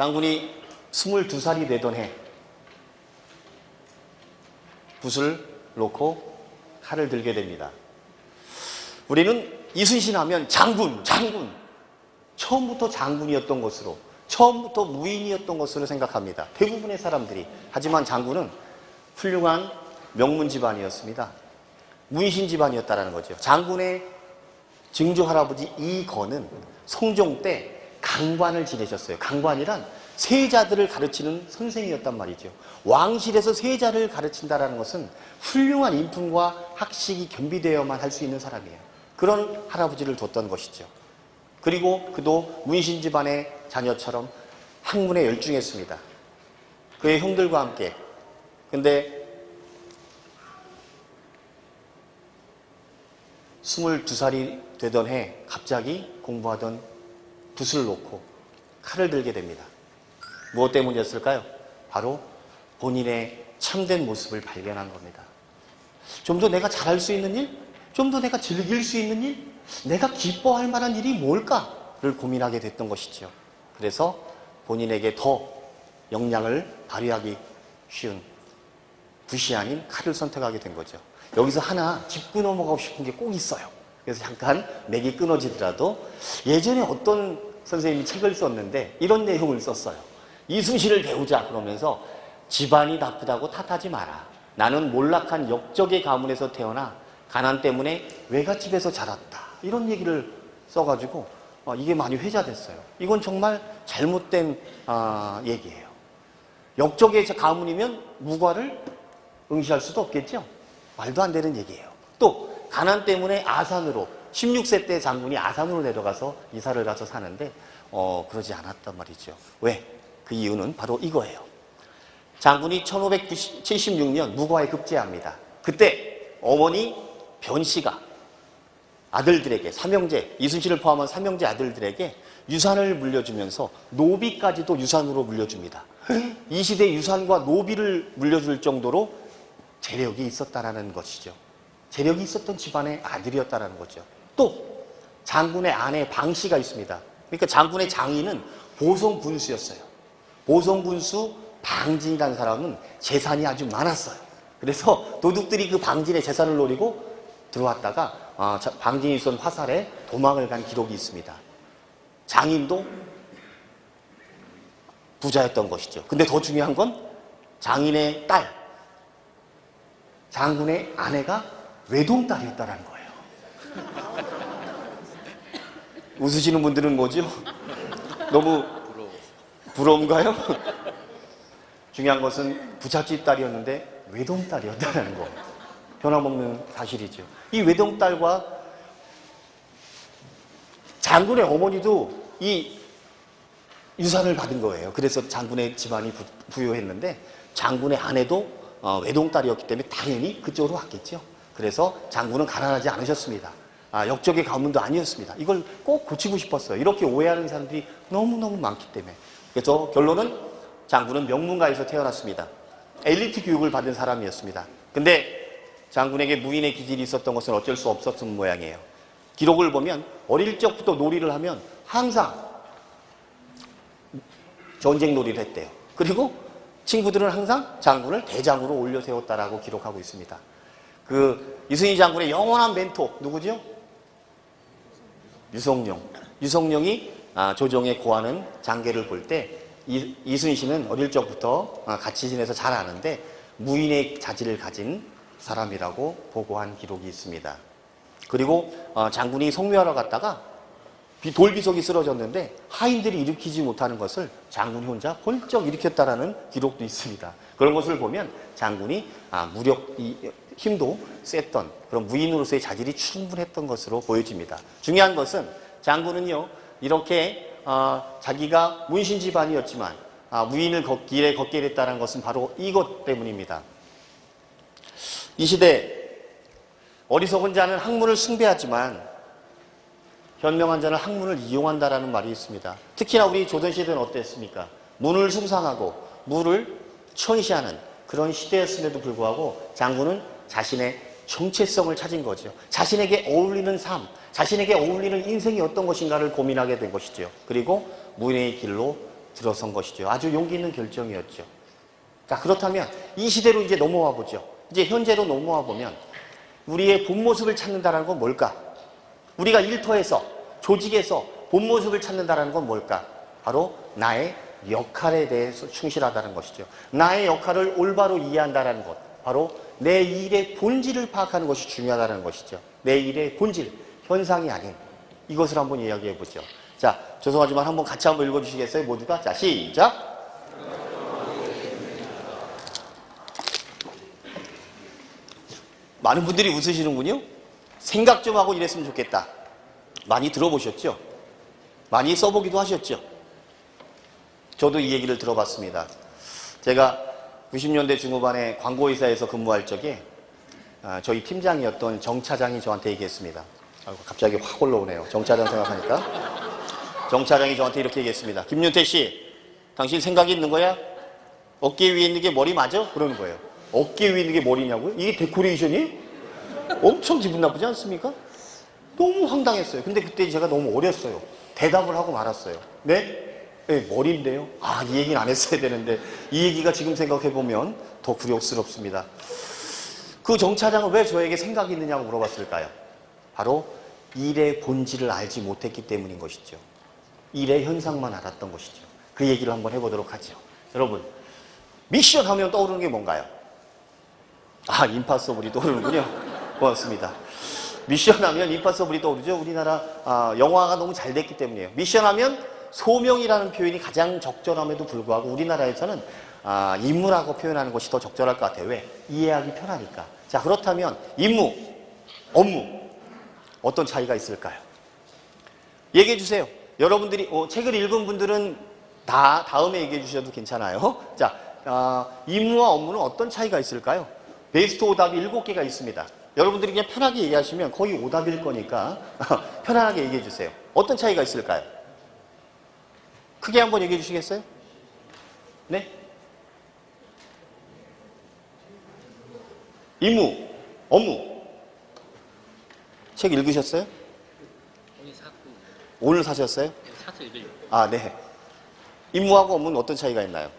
장군이 22살이 되던 해 붓을 놓고 칼을 들게 됩니다. 우리는 이순신 하면 장군, 장군. 처음부터 장군이었던 것으로, 처음부터 무인이었던 것으로 생각합니다. 대부분의 사람들이. 하지만 장군은 훌륭한 명문 집안이었습니다. 문신 집안이었다라는 거죠. 장군의 증조 할아버지 이건은 성종 때 강관을 지내셨어요. 강관이란 세자들을 가르치는 선생이었단 말이죠. 왕실에서 세자를 가르친다라는 것은 훌륭한 인품과 학식이 겸비되어야만 할 수 있는 사람이에요. 그런 할아버지를 뒀던 것이죠. 그리고 그도 문신 집안의 자녀처럼 학문에 열중했습니다. 그의 형들과 함께. 근데 22살이 되던 해 갑자기 공부하던 붓을 놓고 칼을 들게 됩니다. 무엇 때문이었을까요? 바로 본인의 참된 모습을 발견한 겁니다. 좀 더 내가 잘할 수 있는 일? 좀 더 내가 즐길 수 있는 일? 내가 기뻐할 만한 일이 뭘까를 고민하게 됐던 것이죠. 그래서 본인에게 더 역량을 발휘하기 쉬운 붓이 아닌 칼을 선택하게 된 거죠. 여기서 하나 짚고 넘어가고 싶은 게 꼭 있어요. 그래서 잠깐 맥이 끊어지더라도 예전에 어떤 선생님이 책을 썼는데 이런 내용을 썼어요. 이순신을 배우자 그러면서 집안이 나쁘다고 탓하지 마라. 나는 몰락한 역적의 가문에서 태어나 가난 때문에 외갓집에서 자랐다. 이런 얘기를 써가지고 어, 이게 많이 회자됐어요. 이건 정말 잘못된 아, 얘기예요. 역적의 가문이면 무과를 응시할 수도 없겠죠. 말도 안 되는 얘기예요. 또 가난 때문에 아산으로 16세 때 장군이 아산으로 내려가서 이사를 가서 사는데 어, 그러지 않았단 말이죠. 왜? 그 이유는 바로 이거예요. 장군이 1576년 무과에 급제합니다. 그때 어머니 변씨가 아들들에게 삼형제 이순신을 포함한 삼형제 아들들에게 유산을 물려주면서 노비까지도 유산으로 물려줍니다. 이 시대 유산과 노비를 물려줄 정도로 재력이 있었다라는 것이죠. 재력이 있었던 집안의 아들이었다라는 거죠. 또 장군의 아내 방씨가 있습니다. 그러니까 장군의 장인은 보성 군수였어요. 보성 군수 방진이라는 사람은 재산이 아주 많았어요. 그래서 도둑들이 그 방진의 재산을 노리고 들어왔다가 아, 자- 방진이 쏜 화살에 도망을 간 기록이 있습니다. 장인도 부자였던 것이죠. 근데 더 중요한 건 장인의 딸, 장군의 아내가 외동딸이었다는 거예요. 웃으시는 분들은 뭐죠? 너무 부러운가요? 중요한 것은 부잣집 딸이었는데 외동딸이었다는 거. 변함없는 사실이죠. 이 외동딸과 장군의 어머니도 이 유산을 받은 거예요. 그래서 장군의 집안이 부- 부유했는데 장군의 아내도 어, 외동딸이었기 때문에 당연히 그쪽으로 왔겠죠. 그래서 장군은 가난하지 않으셨습니다. 아, 역적의 가문도 아니었습니다. 이걸 꼭 고치고 싶었어요. 이렇게 오해하는 사람들이 너무너무 많기 때문에. 그래서 결론은 장군은 명문가에서 태어났습니다. 엘리트 교육을 받은 사람이었습니다. 근데 장군에게 무인의 기질이 있었던 것은 어쩔 수 없었던 모양이에요. 기록을 보면 어릴 적부터 놀이를 하면 항상 전쟁 놀이를 했대요. 그리고 친구들은 항상 장군을 대장으로 올려 세웠다라고 기록하고 있습니다. 그 이순신 장군의 영원한 멘토 누구죠? 유성룡. 유성룡이 아, 조정에 고하는 장계를 볼 때 이순신은 어릴 적부터 아, 같이 지내서 잘 아는데 무인의 자질을 가진 사람이라고 보고한 기록이 있습니다. 그리고 어, 장군이 성묘하러 갔다가 비- 돌비석이 쓰러졌는데 하인들이 일으키지 못하는 것을 장군이 혼자 홀쩍 일으켰다라는 기록도 있습니다. 그런 것을 보면 장군이 아, 무력 이, 힘도 셌던 그런 무인으로서의 자질이 충분했던 것으로 보여집니다. 중요한 것은 장군은요 이렇게 어, 자기가 문신 집안이었지만 아, 무인을 걷, 길에 걷게 됐다는 것은 바로 이것 때문입니다. 이 시대 어리석은 자는 학문을 숭배하지만 현명한 자는 학문을 이용한다라는 말이 있습니다. 특히나 우리 조선시대는 어땠습니까? 문을 숭상하고 물을 천시하는 그런 시대였음에도 불구하고 장군은 자신의 정체성을 찾은 거죠. 자신에게 어울리는 삶, 자신에게 어울리는 인생이 어떤 것인가를 고민하게 된 것이죠. 그리고 무인의 길로 들어선 것이죠. 아주 용기 있는 결정이었죠. 자, 그렇다면 이 시대로 이제 넘어와 보죠. 이제 현재로 넘어와 보면 우리의 본 모습을 찾는다는 건 뭘까? 우리가 일터에서, 조직에서 본 모습을 찾는다는 건 뭘까? 바로 나의 역할에 대해서 충실하다는 것이죠. 나의 역할을 올바로 이해한다는 것. 바로 내 일의 본질을 파악하는 것이 중요하다는 것이죠. 내 일의 본질, 현상이 아닌 이것을 한번 이야기해 보죠. 자, 죄송하지만 한번 같이 한번 읽어 주시겠어요? 모두가? 자, 시작. 많은 분들이 웃으시는군요. 생각 좀 하고 이랬으면 좋겠다. 많이 들어보셨죠? 많이 써보기도 하셨죠? 저도 이 얘기를 들어봤습니다. 제가 90년대 중후반에 광고회사에서 근무할 적에 아, 저희 팀장이었던 정 차장이 저한테 얘기했습니다. 갑자기 확 올라오네요. 정 차장 생각하니까. 정 차장이 저한테 이렇게 얘기했습니다. 김윤태 씨, 당신 생각이 있는 거야? 어깨 위에 있는 게 머리 맞아? 그러는 거예요. 어깨 위에 있는 게 머리냐고요? 이게 데코레이션이? 엄청 기분 나쁘지 않습니까? 너무 황당했어요. 근데 그때 제가 너무 어렸어요. 대답을 하고 말았어요. 네? 네, 머리인데요. 아, 이 얘기는 안 했어야 되는데 이 얘기가 지금 생각해 보면 더 굴욕스럽습니다. 그 정차장은 왜 저에게 생각이 있느냐고 물어봤을까요? 바로 일의 본질을 알지 못했기 때문인 것이죠. 일의 현상만 알았던 것이죠. 그 얘기를 한번 해보도록 하죠. 여러분, 미션 하면 떠오르는 게 뭔가요? 아, 임파서블이 떠오르는군요. 고맙습니다. 미션 하면 임파서블이 떠오르죠. 우리나라 아, 영화가 너무 잘 됐기 때문이에요. 미션 하면 소명이라는 표현이 가장 적절함에도 불구하고 우리나라에서는 아, 임무라고 표현하는 것이 더 적절할 것 같아요. 왜? 이해하기 편하니까. 자, 그렇다면 임무, 업무 어떤 차이가 있을까요? 얘기해 주세요. 여러분들이 어, 책을 읽은 분들은 다 다음에 얘기해 주셔도 괜찮아요. 자, 아, 임무와 업무는 어떤 차이가 있을까요? 베스트 오답이 일곱 개가 있습니다. 여러분들이 그냥 편하게 얘기하시면 거의 오답일 거니까 편안하게 얘기해 주세요. 어떤 차이가 있을까요? 크게 한번 얘기해 주시겠어요? 네? 임무, 업무. 책 읽으셨어요? 오늘 사고 오늘 사셨어요? 사서 읽으려고 아, 네. 임무하고 업무는 어떤 차이가 있나요?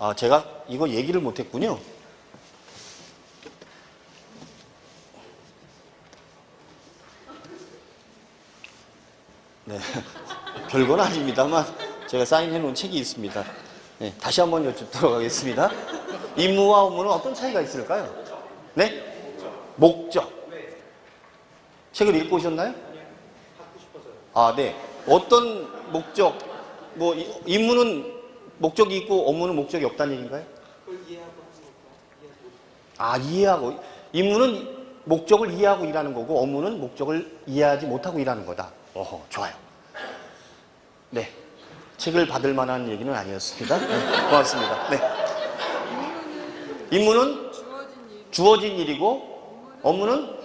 아, 제가 이거 얘기를 못 했군요. 네. 별건 아닙니다만 제가 사인해 놓은 책이 있습니다. 네, 다시 한번 여쭙도록 하겠습니다. 임무와 업무는 어떤 차이가 있을까요? 네? 목적. 책을 읽고 오셨나요? 아, 네. 어떤 목적, 뭐, 이- 임무는 목적이 있고 업무는 목적이 없다는 얘기인가요? 아, 이해하고. 임무는 목적을 이해하고 일하는 거고, 업무는 목적을 이해하지 못하고 일하는 거다. 어허, 좋아요. 네. 책을 받을 만한 얘기는 아니었습니다. 네, 고맙습니다. 네. 임무는 주어진 일이고, 업무는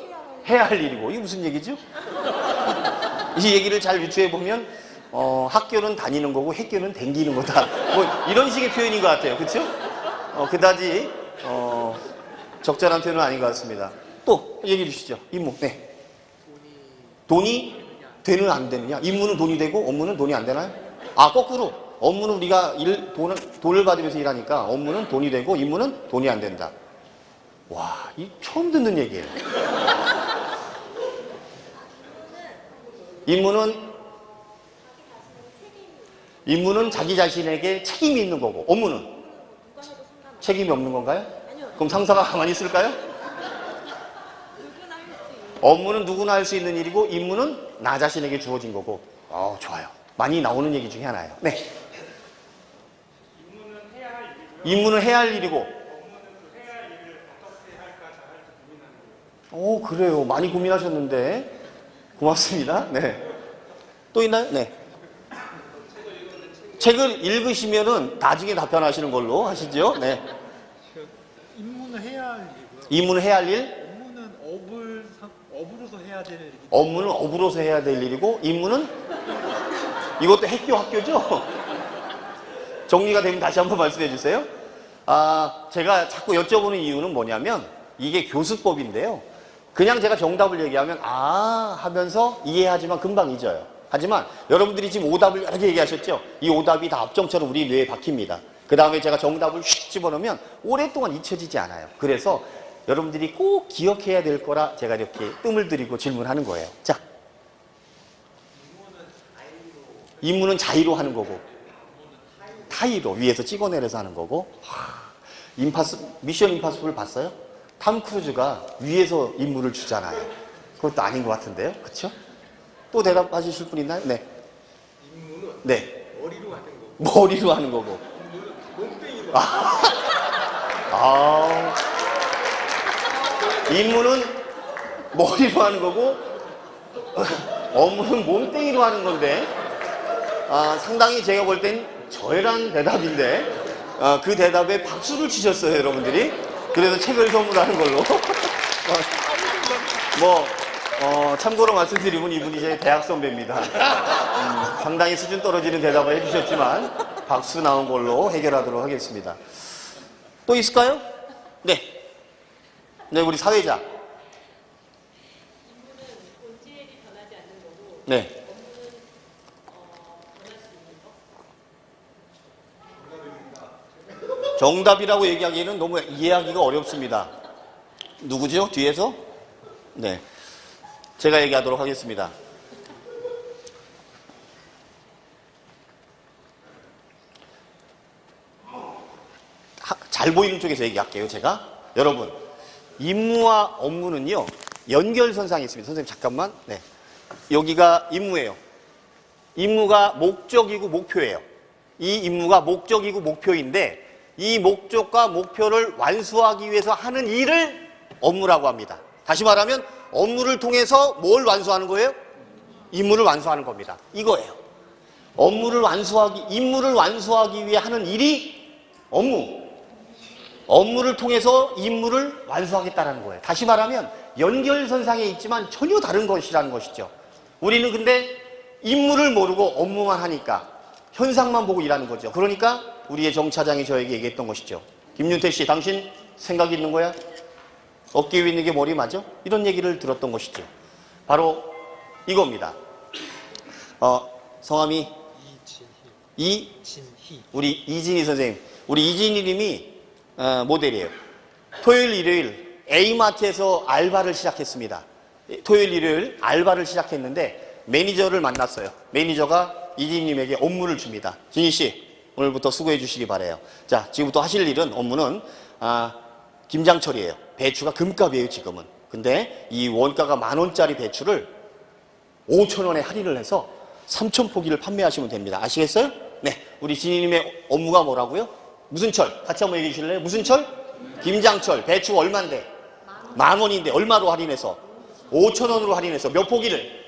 해야 할 일이고, 이게 무슨 얘기죠? 이 얘기를 잘 유추해 보면 어, 학교는 다니는 거고 학교는 댕기는 거다. 뭐 이런 식의 표현인 것 같아요. 그렇죠? 어, 그다지 어, 적절한 표현은 아닌 것 같습니다. 또 얘기해 주시죠. 임무. 네. 돈이 되는 안 되느냐? 임무는 돈이 되고 업무는 돈이 안 되나요? 아 거꾸로 업무는 우리가 일 돈을 돈을 받으면서 일하니까 업무는 돈이 되고 임무는 돈이 안 된다. 와, 이 처음 듣는 얘기예요. 임무는 임무는 자기 자신에게 책임이 있는 거고 업무는? 책임이 없는 건가요? 그럼 상사가 가만히 있을까요? 업무는 누구나 할 수 있는 일이고 임무는 나 자신에게 주어진 거고. 어 좋아요. 많이 나오는 얘기 중에 하나예요. 네. 임무는 해야 할 일이고. 오 그래요. 많이 고민하셨는데. 고맙습니다. 네또 있나요? 네 책을 읽으시면은 나중에 답변하시는 걸로 하시죠 네 임무는 해야 할 일이고요. 임무는 해야 할 일, 업무는 업을 상- 업으로서 해야 될 일이기 업무는 업으로서 해야 될 일이고 임무는 이것도 학교 학교죠. 정리가 되면 다시 한번 말씀해 주세요. 아, 제가 자꾸 여쭤보는 이유는 뭐냐면 이게 교수법인데요. 그냥 제가 정답을 얘기하면 아 하면서 이해하지만 금방 잊어요. 하지만 여러분들이 지금 오답을 여러 개 얘기하셨죠? 이 오답이 다 압정처럼 우리 뇌에 박힙니다. 그 다음에 제가 정답을 휙 집어넣으면 오랫동안 잊혀지지 않아요. 그래서 여러분들이 꼭 기억해야 될 거라 제가 이렇게 뜸을 들이고 질문하는 거예요. 자. 임무는 자의로 하는 거고, 타의로 위에서 찍어내려서 하는 거고, 하, 임파스, 미션 임파서블 봤어요? 탐 크루즈가 위에서 임무를 주잖아요. 그것도 아닌 것 같은데요? 그쵸? 또 대답하실 분 있나요? 네. 임무는 네. 머리로 하는 거고 머리로 하는 거고. 몸뚱이로 아. 임무는 머리로 하는 거고, 업무는 몸뚱이로 하는 건데, 아, 상당히 제가 볼 땐 저열한 대답인데, 아, 그 대답에 박수를 치셨어요, 여러분들이. 그래서 책을 선물하는 걸로. 뭐, 어, 참고로 말씀드리면 이분이 제 대학 선배입니다. 음, 상당히 수준 떨어지는 대답을 해주셨지만, 박수 나온 걸로 해결하도록 하겠습니다. 또 있을까요? 네. 네, 우리 사회자. 네. 정답이라고 얘기하기에는 너무 이해하기가 어렵습니다. 누구죠? 뒤에서? 네. 제가 얘기하도록 하겠습니다. 하- 잘 보이는 쪽에서 얘기할게요, 제가. 여러분, 임무와 업무는요, 연결선상에 있습니다. 선생님, 잠깐만. 네. 여기가 임무예요. 임무가 목적이고 목표예요. 이 임무가 목적이고 목표인데, 이 목적과 목표를 완수하기 위해서 하는 일을 업무라고 합니다. 다시 말하면, 업무를 통해서 뭘 완수하는 거예요? 임무를 완수하는 겁니다. 이거예요. 업무를 완수하기, 임무를 완수하기 위해 하는 일이 업무. 업무를 통해서 임무를 완수하겠다는 거예요. 다시 말하면 연결선상에 있지만 전혀 다른 것이라는 것이죠. 우리는 근데 임무를 모르고 업무만 하니까 현상만 보고 일하는 거죠. 그러니까 우리의 정차장이 저에게 얘기했던 것이죠. 김윤태 씨, 당신 생각 있는 거야? 어깨 위에 있는 게 머리 맞아? 이런 얘기를 들었던 것이죠. 바로 이겁니다. 어, 성함이 이진희 이 진희 우리 이진희 선생님, 우리 이진희 님이 어, 모델이에요. 토요일, 일요일 A마트에서 알바를 시작했습니다. 토요일, 일요일 알바를 시작했는데 매니저를 만났어요. 매니저가 이진희 님에게 업무를 줍니다. 진희 씨, 오늘부터 수고해 주시기 바래요. 자, 지금부터 하실 일은 업무는 아, 김장철이에요. 배추가 금값이에요, 지금은. 근데 이 원가가 만 원짜리 배추를 5천 원에 할인을 해서 3천 포기를 판매하시면 됩니다. 아시겠어요? 네. 우리 진희님의 업무가 뭐라고요? 무슨 철? 같이 한번 얘기해 주실래요? 무슨 철? 김장철. 배추 얼만데? 만 원인데 얼마로 할인해서? 5천 원으로 할인해서 몇 포기를?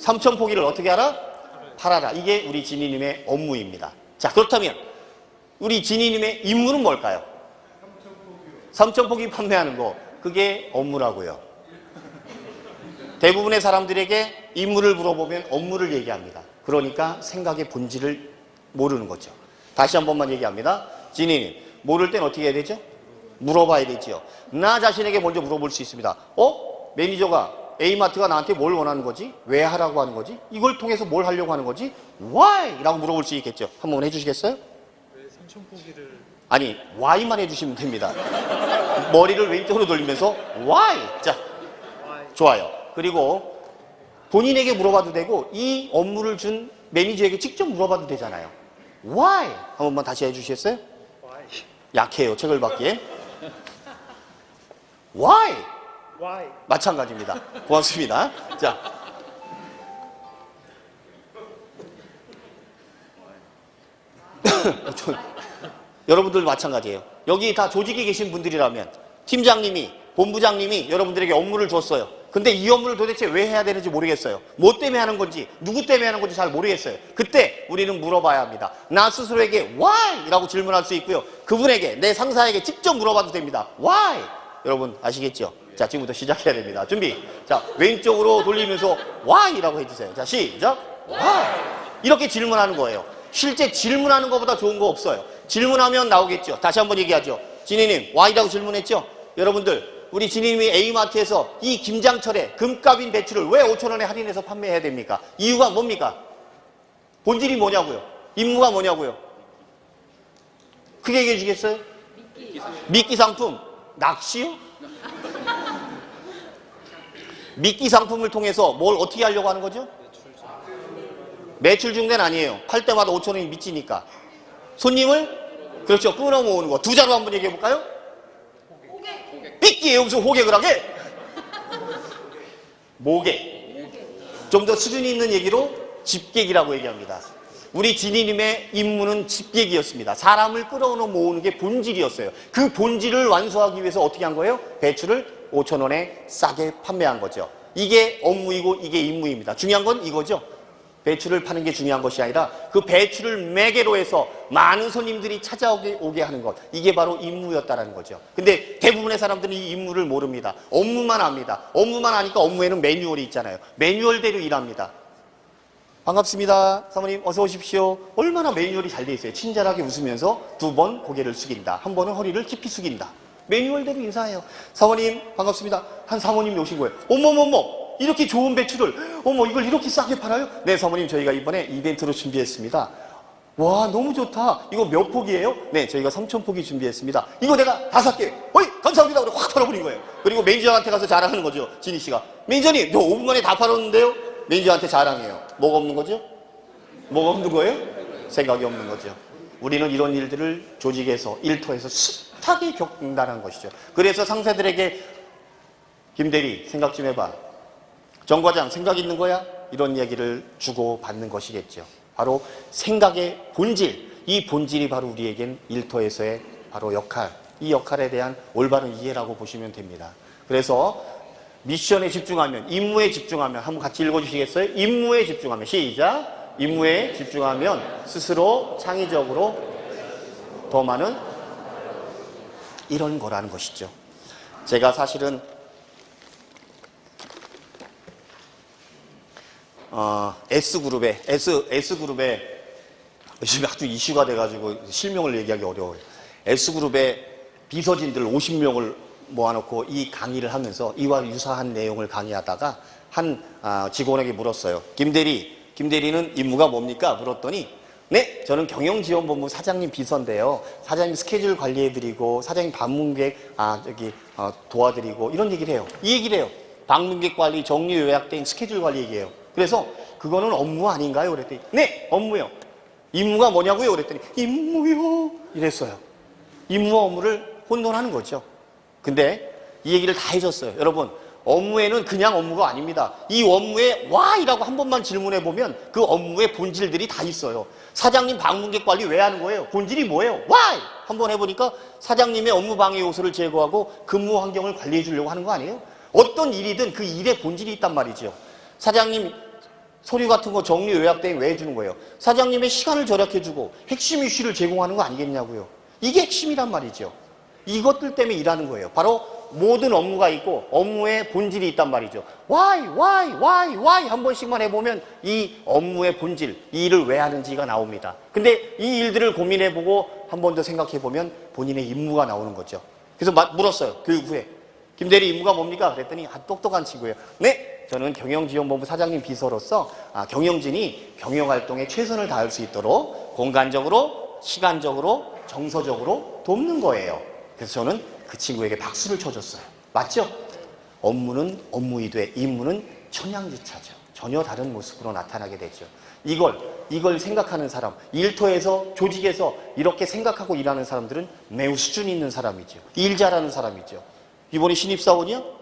3천 포기를 어떻게 하라? 팔아라. 이게 우리 진희님의 업무입니다. 자, 그렇다면 우리 진희님의 임무는 뭘까요? 3천 포기 판매하는 거. 그게 업무라고요. 대부분의 사람들에게 임무를 물어보면 업무를 얘기합니다. 그러니까 생각의 본질을 모르는 거죠. 다시 한 번만 얘기합니다. 진희님, 모를 땐 어떻게 해야 되죠? 물어봐야 되지요. 나 자신에게 먼저 물어볼 수 있습니다. 어? 매니저가 A마트가 나한테 뭘 원하는 거지? 왜 하라고 하는 거지? 이걸 통해서 뭘 하려고 하는 거지? Why? 라고 물어볼 수 있겠죠. 한번 해주시겠어요? 왜 삼천포기를 아니, Why만 해주시면 됩니다. 머리를 왼쪽으로 돌리면서 Why? 자, 좋아요. 그리고 본인에게 물어봐도 되고 이 업무를 준 매니저에게 직접 물어봐도 되잖아요. Why? 한 번만 다시 해주시겠어요? 와이 약해요. 책을 받기에. Why? 와이 마찬가지입니다. 고맙습니다. 자. 저- 여러분들 마찬가지예요. 여기 다 조직에 계신 분들이라면 팀장님이 본부장님이 여러분들에게 업무를 줬어요. 근데 이 업무를 도대체 왜 해야 되는지 모르겠어요. 뭐 때문에 하는 건지 누구 때문에 하는 건지 잘 모르겠어요. 그때 우리는 물어봐야 합니다. 나 스스로에게 why? 라고 질문할 수 있고요. 그분에게 내 상사에게 직접 물어봐도 됩니다. why? 여러분 아시겠죠? 자 지금부터 시작해야 됩니다. 준비. 자 왼쪽으로 돌리면서 why라고 해주세요. 자 시작. why? 이렇게 질문하는 거예요. 실제 질문하는 것보다 좋은 거 없어요. 질문하면 나오겠죠. 다시 한번 얘기하죠. 진희님 why라고 질문했죠? 여러분들 우리 진희님이 A마트에서 이 김장철에 금값인 배추를 왜 5천 원에 할인해서 판매해야 됩니까? 이유가 뭡니까? 본질이 뭐냐고요? 임무가 뭐냐고요? 크게 얘기해 주겠어요? 미끼 상품. 낚시요? 미끼 상품을 통해서 뭘 어떻게 하려고 하는 거죠? 매출 중대는 아니에요. 팔 때마다 5천 원이 미치니까. 손님을 그렇죠. 끊어 모으는 거. 두 자로 한번 얘기해 볼까요? 미끼예요. 무슨 호객을 하게? 모객. 좀 더 수준이 있는 얘기로 집객이라고 얘기합니다. 우리 지니님의 임무는 집객이었습니다. 사람을 끌어오는 모으는 게 본질이었어요. 그 본질을 완수하기 위해서 어떻게 한 거예요? 배추를 5천 원에 싸게 판매한 거죠. 이게 업무이고 이게 임무입니다. 중요한 건 이거죠. 배추를 파는 게 중요한 것이 아니라 그 배추를 매개로 해서 많은 손님들이 찾아오게 오게 하는 것 이게 바로 임무였다라는 거죠. 근데 대부분의 사람들은 이 임무를 모릅니다. 업무만 압니다. 업무만 하니까 업무에는 매뉴얼이 있잖아요. 매뉴얼대로 일합니다. 반갑습니다. 사모님 어서 오십시오. 얼마나 매뉴얼이 잘 돼 있어요. 친절하게 웃으면서 두 번 고개를 숙인다. 한 번은 허리를 깊이 숙인다. 매뉴얼대로 인사해요. 사모님 반갑습니다. 한 사모님이 오신 거예요. 어머머머 이렇게 좋은 배추를 어머 이걸 이렇게 싸게 팔아요? 네 사모님 저희가 이번에 이벤트로 준비했습니다. 와 너무 좋다. 이거 몇 폭이에요? 네 저희가 3천 폭이 준비했습니다. 이거 내가 다섯 개. 어이 감사합니다. 그리고 확 털어버린 거예요. 그리고 매니저한테 가서 자랑하는 거죠. 진희 씨가 매니저님 저 5분 만에 다 팔았는데요. 매니저한테 자랑해요. 뭐가 없는 거죠? 뭐가 없는 거예요? 생각이 없는 거죠. 우리는 이런 일들을 조직에서 일터에서 숱하게 겪는다는 것이죠. 그래서 상사들에게 김대리 생각 좀 해봐. 정 과장 생각 있는 거야? 이런 얘기를 주고 받는 것이겠죠. 바로 생각의 본질, 이 본질이 바로 우리에겐 일터에서의 바로 역할, 이 역할에 대한 올바른 이해라고 보시면 됩니다. 그래서 미션에 집중하면, 임무에 집중하면, 한번 같이 읽어주시겠어요? 임무에 집중하면, 시작! 임무에 집중하면 스스로 창의적으로 더 많은 이런 거라는 것이죠. 제가 사실은 어, S그룹에, S, S그룹에 요즘에 아주 이슈가 돼가지고 실명을 얘기하기 어려워요. S그룹에 비서진들 50명을 모아놓고 이 강의를 하면서 이와 유사한 내용을 강의하다가 한 아, 직원에게 물었어요. 김 대리, 김 대리는 임무가 뭡니까? 물었더니 네, 저는 경영지원본부 사장님 비서인데요. 사장님 스케줄 관리해드리고 사장님 방문객 아 저기 어, 도와드리고 이런 얘기를 해요. 이 얘기를 해요. 방문객 관리, 정리 요약 등 스케줄 관리 얘기해요. 그래서 그거는 업무 아닌가요? 그랬더니 네, 업무요. 임무가 뭐냐고요? 그랬더니 임무요. 이랬어요. 임무와 업무를 혼돈하는 거죠. 근데 이 얘기를 다 해줬어요. 여러분, 업무에는 그냥 업무가 아닙니다. 이 업무에 와이라고 한 번만 질문해 보면 그 업무의 본질들이 다 있어요. 사장님 방문객 관리 왜 하는 거예요? 본질이 뭐예요? 와이! 한번 해보니까 사장님의 업무 방해 요소를 제거하고 근무 환경을 관리해 주려고 하는 거 아니에요? 어떤 일이든 그 일의 본질이 있단 말이죠. 사장님 서류 같은 거 정리 요약 대행 왜 해주는 거예요? 사장님의 시간을 절약해주고 핵심 이슈를 제공하는 거 아니겠냐고요. 이게 핵심이란 말이죠. 이것들 때문에 일하는 거예요. 바로 모든 업무가 있고 업무의 본질이 있단 말이죠. why, why, why, why 한 번씩만 해보면 이 업무의 본질, 이 일을 왜 하는지가 나옵니다. 근데 이 일들을 고민해보고 한 번 더 생각해보면 본인의 임무가 나오는 거죠. 그래서 마- 물었어요. 교육 후에. 김대리 임무가 뭡니까? 그랬더니 아, 똑똑한 친구예요. 네, 저는 경영지원본부 사장님 비서로서 아, 경영진이 경영활동에 최선을 다할 수 있도록 공간적으로, 시간적으로, 정서적으로 돕는 거예요. 그래서 저는 그 친구에게 박수를 쳐줬어요. 맞죠? 업무는 업무이되 임무는 천양지차죠. 전혀 다른 모습으로 나타나게 되죠. 이걸 이걸 생각하는 사람, 일터에서 조직에서 이렇게 생각하고 일하는 사람들은 매우 수준 있는 사람이죠. 일 잘하는 사람이죠. 이번에 신입 사원이야?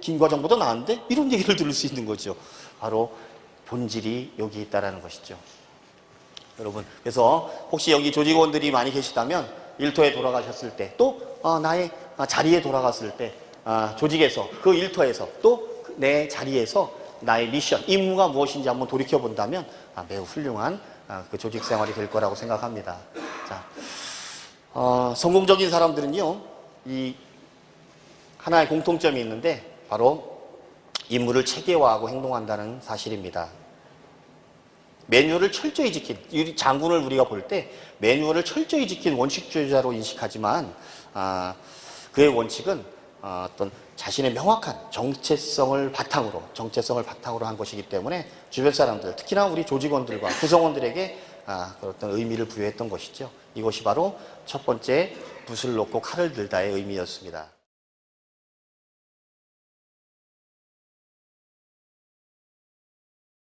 김 과장보다 나은데? 이런 얘기를 들을 수 있는 거죠. 바로 본질이 여기 있다라는 것이죠. 여러분, 그래서 혹시 여기 조직원들이 많이 계시다면 일터에 돌아가셨을 때, 또 어, 나의 아, 자리에 돌아갔을 때, 아, 조직에서 그 일터에서 또 내 자리에서 나의 미션, 임무가 무엇인지 한번 돌이켜 본다면 아, 매우 훌륭한 아, 그 조직 생활이 될 거라고 생각합니다. 자, 어, 성공적인 사람들은요, 이 하나의 공통점이 있는데 바로 임무를 체계화하고 행동한다는 사실입니다. 매뉴얼을 철저히 지킨 이 장군을 우리가 볼 때 매뉴얼을 철저히 지킨 원칙주의자로 인식하지만 아, 그의 원칙은 어, 어떤 자신의 명확한 정체성을 바탕으로 정체성을 바탕으로 한 것이기 때문에 주변 사람들 특히나 우리 조직원들과 구성원들에게 아, 어떤 의미를 부여했던 것이죠. 이것이 바로 첫 번째 붓을 놓고 칼을 들다의 의미였습니다.